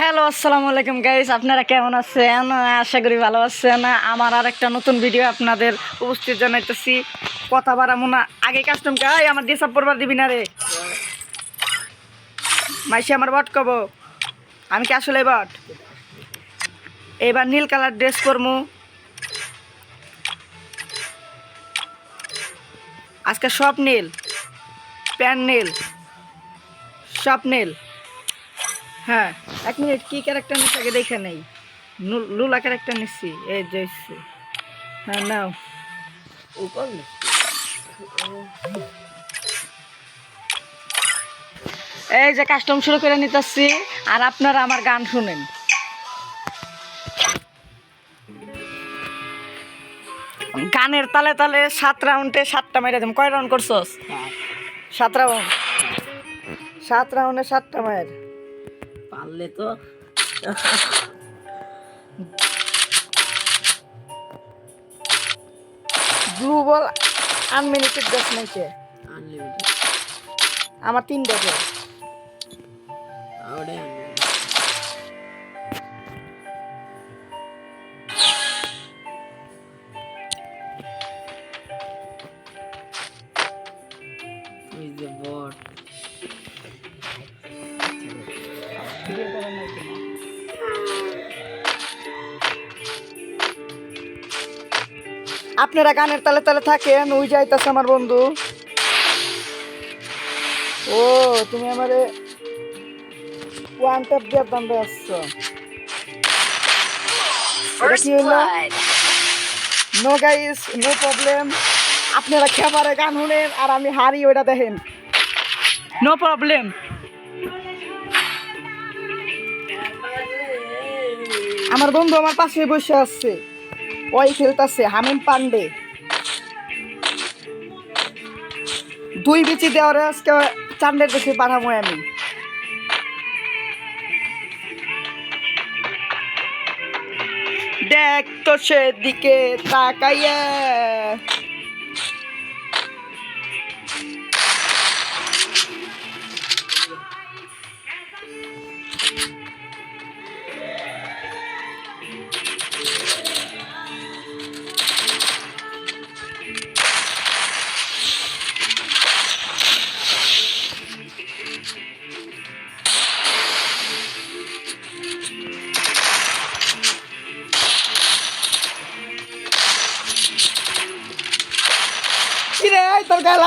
Hello, আসসালামু আলাইকুম guys আপনারা কেমন আছেন? আশা করি ভালো আছেন। আমার আর একটা নতুন ভিডিও আপনাদের উপস্থিত জানাইতেছি। কথা বাড়াবো না, আগে কাস্টম গাই আমার ডিসাপ পড়বার দিবি না রে। মাইসি আমার বট কব। আমি কি আসলে বট? এবার নীল কালার ড্রেস করমু আজকে সব নীল, প্যান্ট নীল, সব নীল। হ্যাঁ এক মিনিট, কি ক্যারেক্টার নিচ্ছে? আগে দেখে নেই। লুলা ক্যারেক্টার নিচ্ছি। এই এসছে। হ্যাঁ নাও। এই যে কাস্টম শুরু করে নিতেছি, আর আপনারা আমার গান শুনেন। গানের তালে তালে সাত রাউন্ডে সাতটা মেরে দেব। কয় রাউন্ড করছস? সাত রাউন্ড সাত রাউন্ডে সাতটা মায়ের পারলে তো। ব্লু বল আনলিমিটেড দশ নাইছে আনলিমিটেড আমার তিন দেখে ওটাই আপনারা গানের তালে তালে থাকেন ওই যাইতাছে আমার বন্ধু। ও তুমি আমারে ওয়ান ট্যাপ দিয়ে দামে আসছো কি নো গাইস নো প্রবলেম আপনারা খেবারে গান শুনেন আর আমি হারি ওটা দেখেন। নো প্রবলেম আমার বন্ধু আমার পাশে বসে আছে। ওই খেলতেছে, হামিম পান্ডে। দুই বিচি দেওয়ার আজকে চান্ডের দেশে পাঠাবো আমি। দেখ তো সেদিকে তাকাইয়া।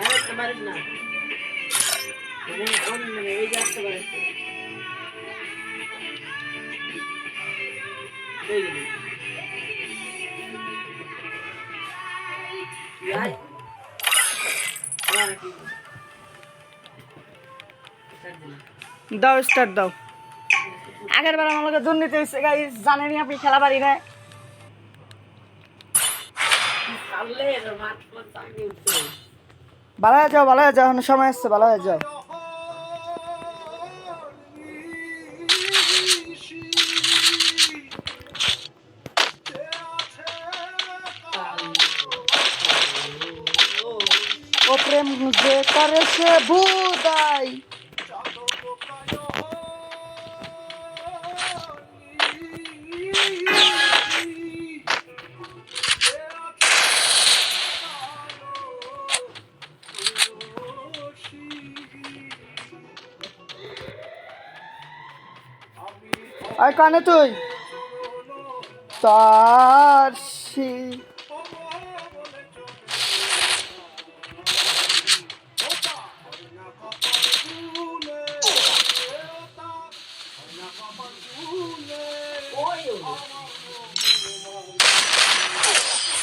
মানে মানে। দাও স্টার্ট দাও। আগের বার আমার লগে দুর্নীতি হয়েছে গাইস জানেনি আপনি খেলা পারি না মাঠ মাঠ চাকরি উঠছে। ভালো হয়ে যাও ভালো যাও, এখন সময় আসছে ভালো হয়ে যাও। ও প্রেম যে করে সে বুদাই। আর কানে তুই। তার সি-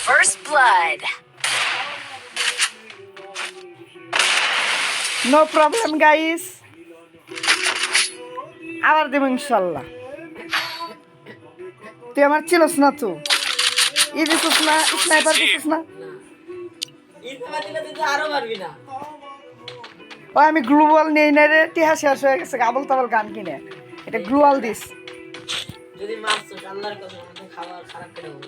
First blood. No problem guys আবার দেবো ইনশাল্লাহ। তুই আমার চিনস না তো। ই দিছিস না স্নাইপার দিছিস না। না ইসবা তুই তো আরও পারবি না ওই আমি গ্লুবাল নেই না রে টিহা শেষ হয়ে গেছে আবল তাবল গান কিনে। এটা গ্লুয়াল দিস। যদি মারছো আল্লাহর কথা আমাদের খাবার খারাপ করে দেবো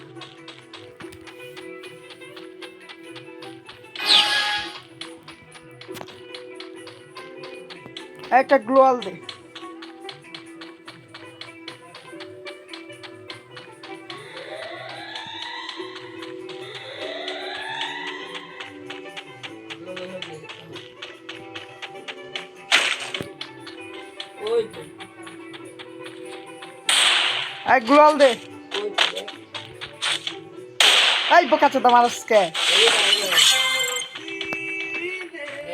একটা গ্লুয়াল দে। এক গ্লুয়াল দে। এই বোকা চোদা আজকে এই এই।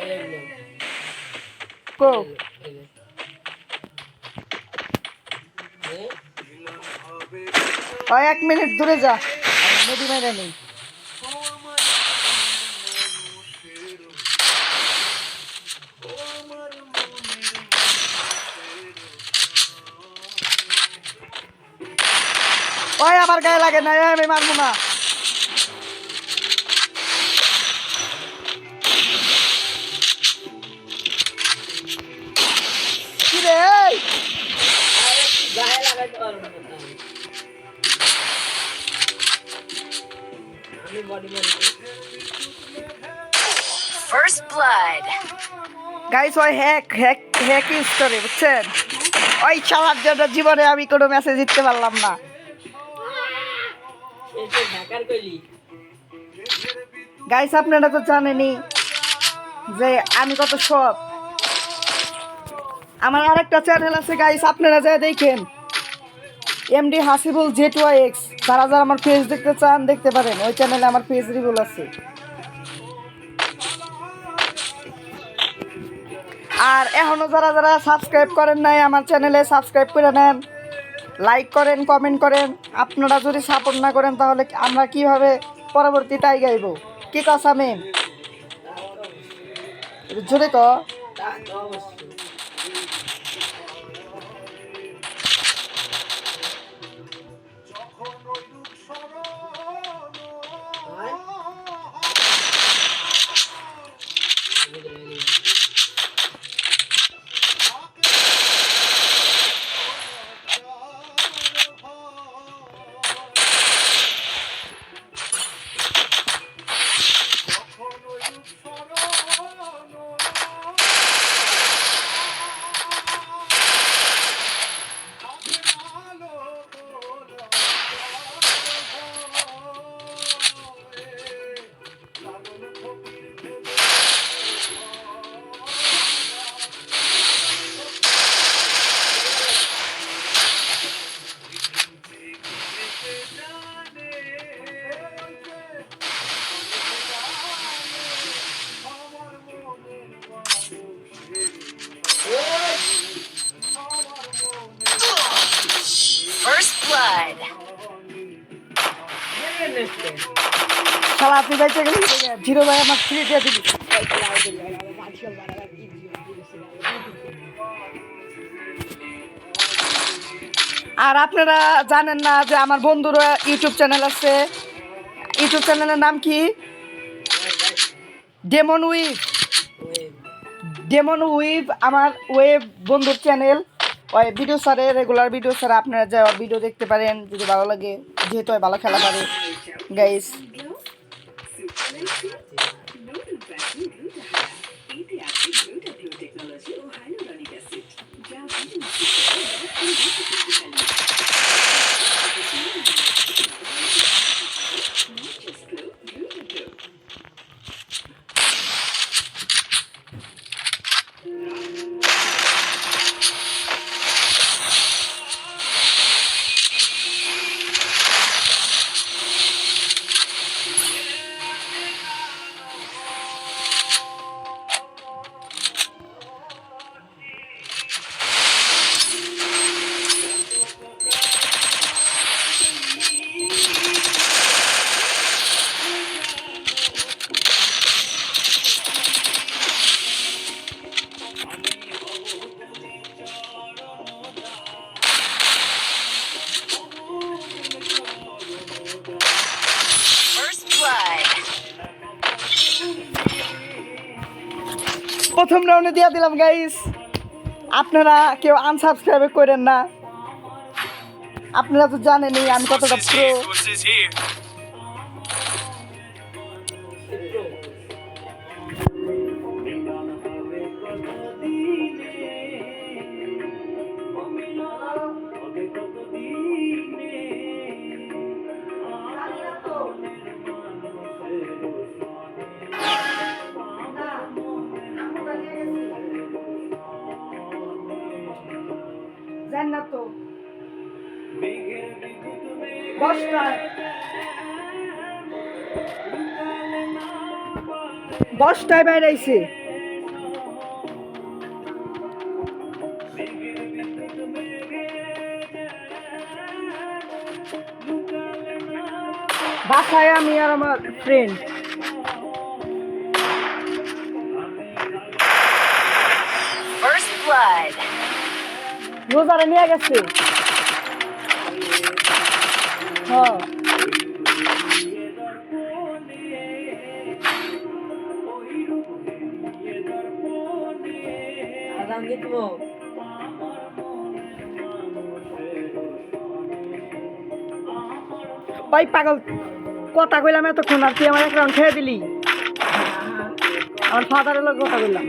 এই এই এই। এই? এক মিনিট দূরে যা নদী মেরে নেই ওই আমার গায়ে লাগে না আমি মারবো না। First blood. গাইস ওই হ্যাক হ্যাক হ্যাক ইউজ করে বুঝছেন? ওই চালার জন্য জীবনে আমি কোনো মেসেজ দিতে পারলাম না। গাইস আপনারা তো জানেনি যে আমি কত সব আমার আরেকটা চ্যানেল আছে গাইস আপনারা যা দেখেন। MD Hasibul Z Y X যারা যারা আমার পেজ দেখতে চান, দেখতে পারেন। ওই চ্যানেলে আমার পেজ রিভিউ আছে। আর এখনও যারা যারা সাবস্ক্রাইব করেন নাই, আমার চ্যানেলে সাবস্ক্রাইব করে নেন। লাইক করেন কমেন্ট করেন। আপনারা যদি সাপোর্ট না করেন, তাহলে আমরা কীভাবে পরবর্তী তাই গাইব? কি কথা মেম জোরে ক। আর আপনারা জানেন না যে আমার বন্ধুরা ইউটিউব চ্যানেল আছে। ইউটিউব চ্যানেলের নাম কি? ডেমন উইভ ডেমন উইভ আমার ওয়েব বন্ধুর চ্যানেল। ওই ভিডিও সারে রেগুলার ভিডিও সারে আপনারা যা ভিডিও দেখতে পারেন, যদি ভালো লাগে, যেহেতু ভালো খেলা পারে। Guys Thank you. প্রথম রাউন্ডে দিয়ে দিলাম গাইস আপনারা কেউ আনসাবস্ক্রাইব করেন না। আপনারা তো জানেনই আমি কতটা প্রো Sources here. জান না তো দশটায় দশটায় বাসায় আমি আর আমার ফ্রেন্ড রোজারে নিয়ে গেছে। হ্যাঁ। ওই পাগল, কথা কইলাম এতক্ষণ আর তুই আমার এক রাউন্ড খেয়ে দিলি। আমার ফাদারের লোক কথা বললাম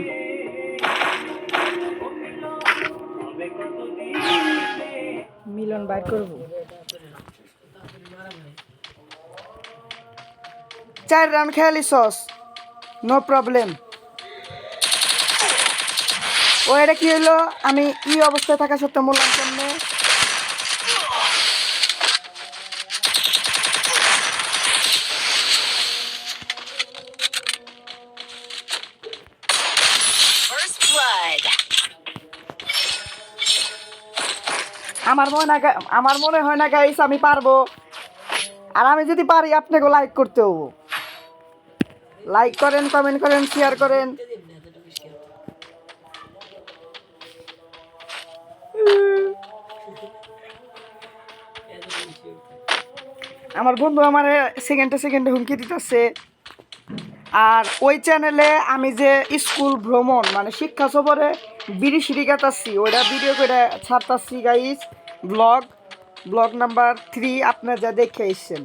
মিলন বাইর করব। চার রান খেয়ালি সস। নো প্রবলেম ও, এটা কি হলো আমি ই অবস্থায় থাকা সত্ত্বেও মূল্যায়ন আমার মনে হয় আমার মনে হয় না গাইস আমি পারব। আর আমি যদি পারি, আপনাকে লাইক করতে হব। লাইক করেন কমেন্ট করেন শেয়ার করেন। আমার বন্ধু আমার সেকেন্ডে সেকেন্ডে হুমকি দিতেছে। আর ওই চ্যানেলে আমি যে স্কুল ভ্রমণ মানে শিক্ষা সফরে বিড়ি সিঁড়ি গাতাচ্ছি ওইটা ভিডিও করে ছাড়তাছি guys blog blog number three আপনার যা দেখে এসছেন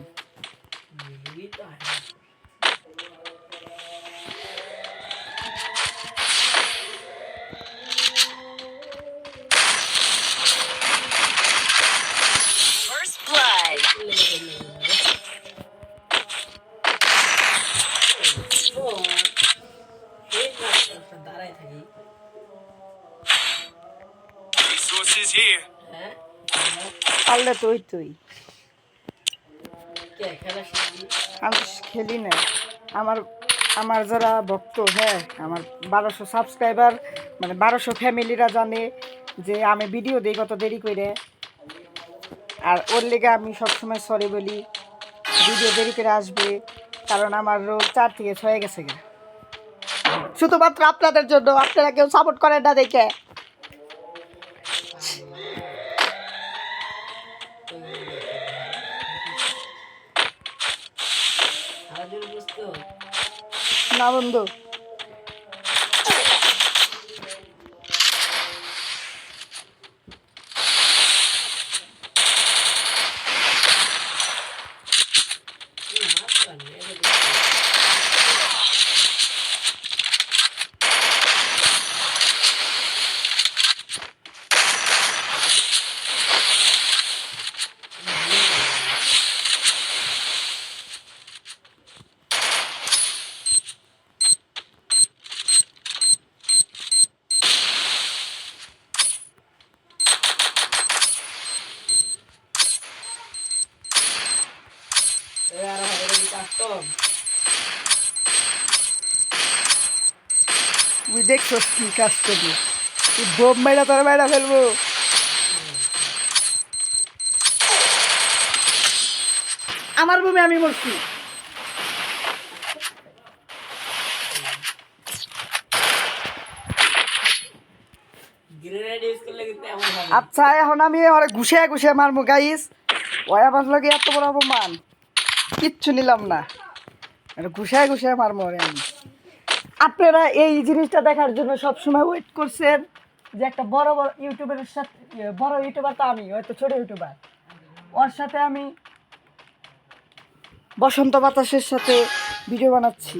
পারলে তুই। তুই আমি খেলি না আমার আমার যারা ভক্ত হ্যাঁ আমার বারোশো সাবস্ক্রাইবার মানে বারোশো ফ্যামিলিরা জানে যে আমি ভিডিও দিই কত দেরি করে। আর ওর লেগে আমি সবসময় সরি বলি ভিডিও দেরি করে আসবে কারণ আমার রোল চার থেকে ছয়ে গেছে গা। শুধুমাত্র আপনাদের জন্য আপনারা কেউ সাপোর্ট করেন না দেখে। না বন্ধু আর হবে কাস্টম তুই দেখছ কি কাজ করবি? তুই বোম মেরা তোর মেরা ফেলব। আমার বোমে আমি মরছি। আচ্ছা এখন আমি ঘুষে ঘুষে মারবো গাইস ওই আমার লগে এত বড় অপমান? কিচ্ছু নিলাম না। ঘুষায় ঘুষায় মার মরে আমি। আপনারা এই জিনিসটা দেখার জন্য সবসময় ওয়েট করছেন যে একটা বড় বড় ইউটিউবারের সাথে ইয়ে, বড় ইউটিউবার তো আমি হয়তো ছোট ইউটিউবার। ওর সাথে আমি বসন্ত বাতাসের সাথে ভিডিও বানাচ্ছি।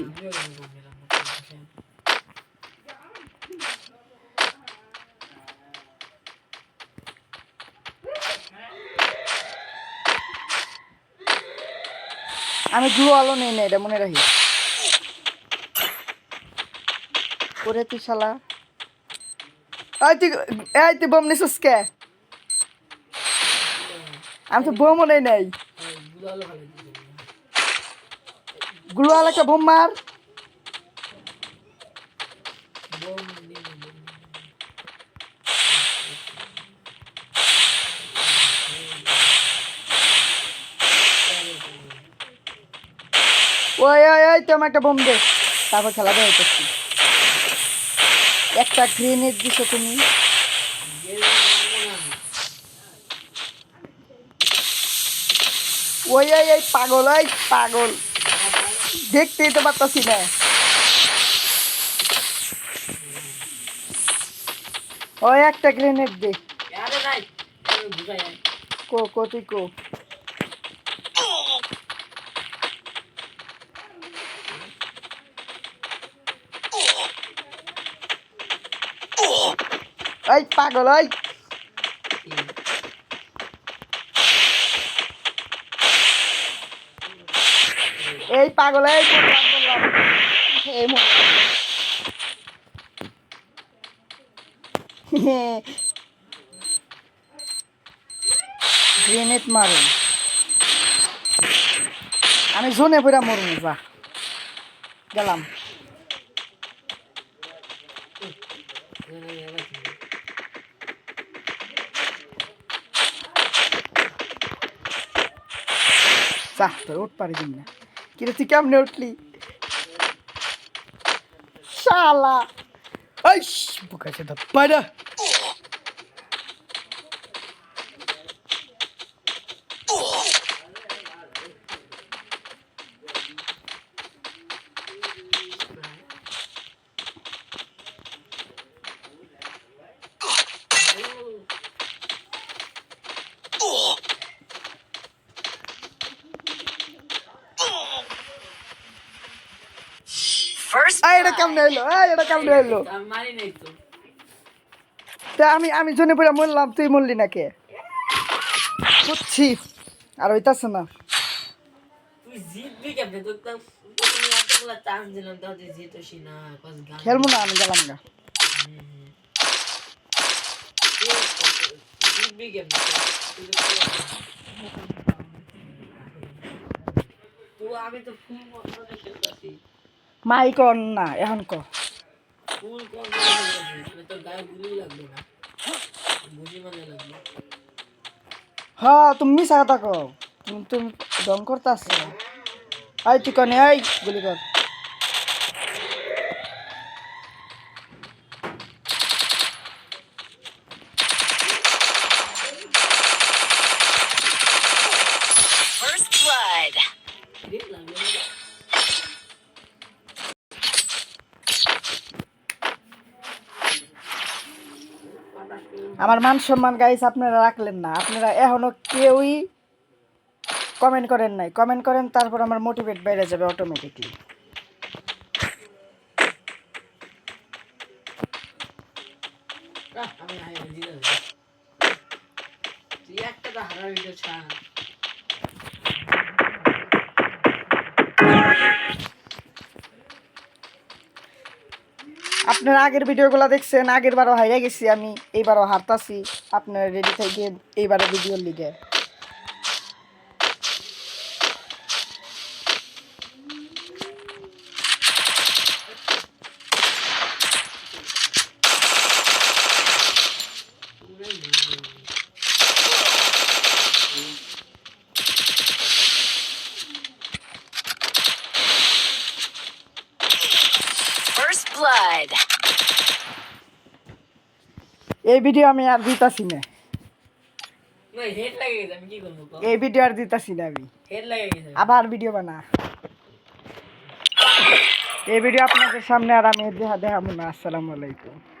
আমি গ্লু আলো নেই না, এটা মনে রাখি করে তুই শালা। এই তুই এই তুই বোম নিছিস কে? আমি তো বোমও নেই নাই। গ্লু আলাকে বোম মার। ওই ওই ওই তুমি একটা বোম দে। তারপর খেলা দেওয়া হইতেছি। একটা গ্রেনেড দিছো তুমি। ওই ওই ওই পাগল ওই পাগল। দেখতেই তো পারতাছি না। ওই একটা গ্রেনেড দে। কো কো তুই কো। এই পাগল ওই এই পাগল এই। গ্রেনেড আমি জোনে পুরা মরুন যা। গেলাম। যা তোর উঠ পারি দিন না। কিরে, তুই কেমনে উঠলি? শালা। এই বুকাছে তো পায়রা কেমনে হইল? এটা কেমনে হইল? তা আমি আমি জনে পুরা মরলাম তুই মরলি না কে? বুঝছি আর হইতাছে না। খেলব না আমি গেলাম না। আমি তো ফুল মাই কর না এখন ক মানে মানে হ্যাঁ তুমি মিশা কথা তুমি তুমি দম করতে আসছো আই তুই কনে আই গুলি কর আমার মান সম্মান গাইস আপনারা রাখলেন না। আপনারা এখনও কেউই কমেন্ট করেন নাই। কমেন্ট করেন, তারপর আমার মোটিভেট বেড়ে যাবে অটোমেটিকলি একটা হারার ভিডিও ছাড় আপনারা আগের ভিডিওগুলো দেখছেন আগের বারও হারিয়ে গেছি আমি, এইবারও হারতাছি। আপনারা রেডি থেকে এইবারও ভিডিওর লিগে First blood. এই ভিডিও আমি আর দিতাছি না? এই ভিডিও আর দিতাছি না আমি। আবার ভিডিও বানা। এই ভিডিও আপনাদের সামনে আর আমি দেখা দেখাবো না। আসসালামু আলাইকুম।